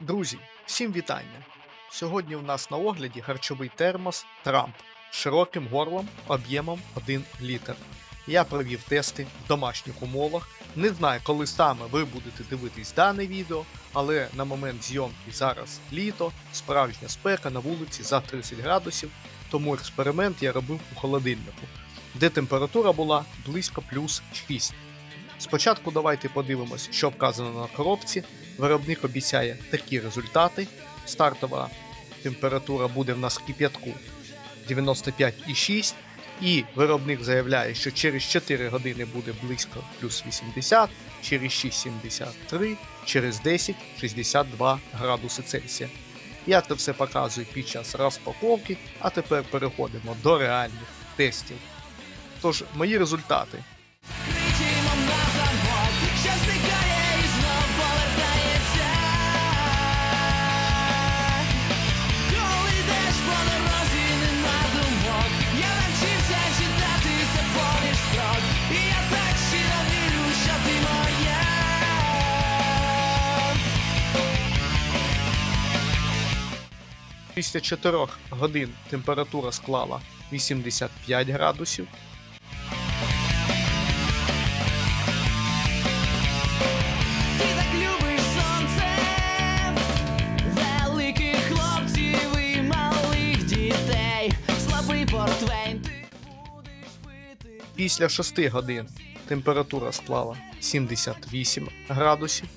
Друзі, всім вітання! Сьогодні у нас на огляді харчовий термос Трамп з широким горлом об'ємом 1 літр. Я провів тести в домашніх умовах. Не знаю, коли саме ви будете дивитись дане відео, але на момент зйомки зараз літо, справжня спека на вулиці за 30 градусів, тому експеримент я робив у холодильнику, де температура була близько плюс 6. Спочатку давайте подивимось, що вказано на коробці. Виробник обіцяє такі результати. Стартова температура буде в нас кип'ятку 95,6. І виробник заявляє, що через 4 години буде близько плюс 80, через 6,73, через 10 62 градуси Цельсія. Я це все показую під час розпаковки, а тепер переходимо до реальних тестів. Тож, мої результати. Після 4 годин температура склала 85 градусів. Після 6 годин температура склала 78 градусів.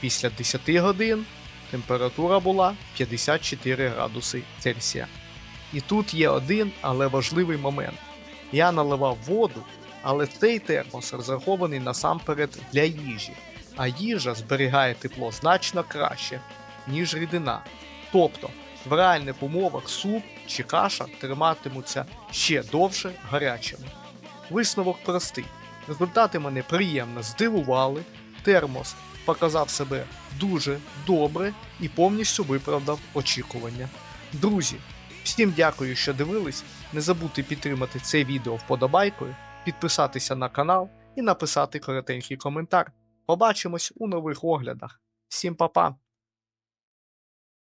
Після 10 годин температура була 54 градуси Цельсія. І тут є один, але важливий момент. Я наливав воду, але цей термос розрахований насамперед для їжі, а їжа зберігає тепло значно краще, ніж рідина. Тобто, в реальних умовах суп чи каша триматимуться ще довше гарячими. Висновок простий. Результати мене приємно здивували. Термос показав себе дуже добре і повністю виправдав очікування. Друзі, всім дякую, що дивились. Не забудьте підтримати це відео вподобайкою, підписатися на канал і написати коротенький коментар. Побачимось у нових оглядах. Всім па-па!